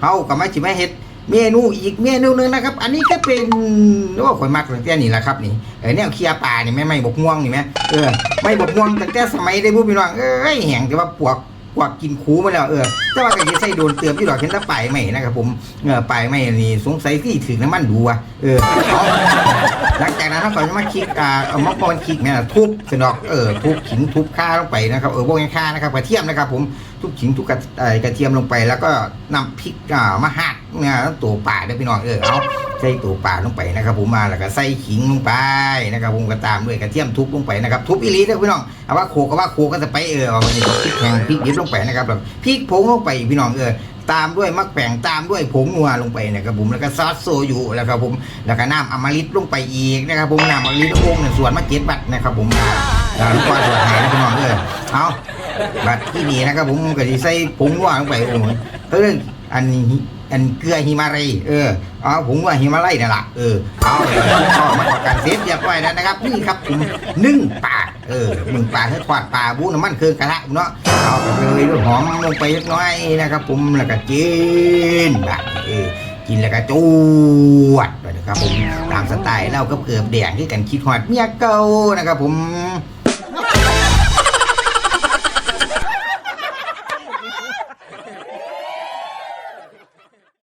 เฮาก็มาสิมาเฮ็ดเมนูอีกเมนูหนึ่งนะครับ อันนี้ก็เป็นโอ้ข่อยมักตั้งแต่นี่แหละครับนี่เออเนี่ยเคียปลานี่แม่ไม่บกม่วงนี่แม่เออไม่บกม่วงตั้งแต่สมัยได้บุพี่น้องเอ้ยแห้งแต่ว่าปวกกวกกินคูมาแล้วเออแต่ว่าก็สิใส่โดนเติมที่ดอกเห็นแตะปลายไม่นะครับผมเออปลายไม่นี่สงสัยที่ถึงน้ำมันดูอะเออ เอาจากนั้นเราก็จะมาคลิกอ่าเอามาปอนคลิกเนี่ยทุบสนอกเออทุบขิงทุบข่าลงไปนะครับเออพวกนี้ข่านะครับกระเทียมนะครับ ผมทุกขิงทุกกระเอ่อกระเทียมลงไป แล้วก็นำพริกอ่ามาหักเนี่ยตัวป่าเด้อพี่น้องเออเอาใส่ตัวป่าลงไปนะครับ ผมมาแล้วก็ใส่ขิงลงไปนะครับ ผมก็ตามด้วยกระเทียมทุบลงไปนะครับทุบอีลีเด้พี่น้องเอาว่าโขกก็ว่าโขกก็จะไปเออเอาไปในพริกแห้งพริกดิบลงไปนะครับแบบพริกผงลงไปพี่น้องเออ ตามด้วยมะแขวงตามด้วยผงนัวลงไปนะครับผมแล้วก็ซอสโซยุแล้วครับผมแล้วก็น้ำอมฤตลงไปอีกนะครับผมน้ำอมฤตโอ่งเนี่ยส่วนมาเจ็ดบัตรนะครับผมอ่าอ่าลูกว่าส่วนไหนนะพี่น้องเออเอาบัตรที่นี่นะครับผมก็จะใส่ผงนัวลงไปโอ้โหเอออันนี้ อันเกลือฮิมาลัยเออเอาผงนัวฮิมาลัยนั่นล่ะเออเอาเอามาทอดกันเสร็จเรียบร้อยแล้วนะครับนี่ครับผมนึ่งปลาเออนึ่งปลาให้ทอดปลาบูน้ำมันเครื่องกระทะเนาะเอาไปเลยด้วยหอมลงไปเล็กน้อยนะครับ ผมแล้วก็กินแบบเออกินแล้วก็จวดนะครับผมตามสไตล์เราก็เกือบแดงที่กันคิดฮอดเมียเก่านะครับผม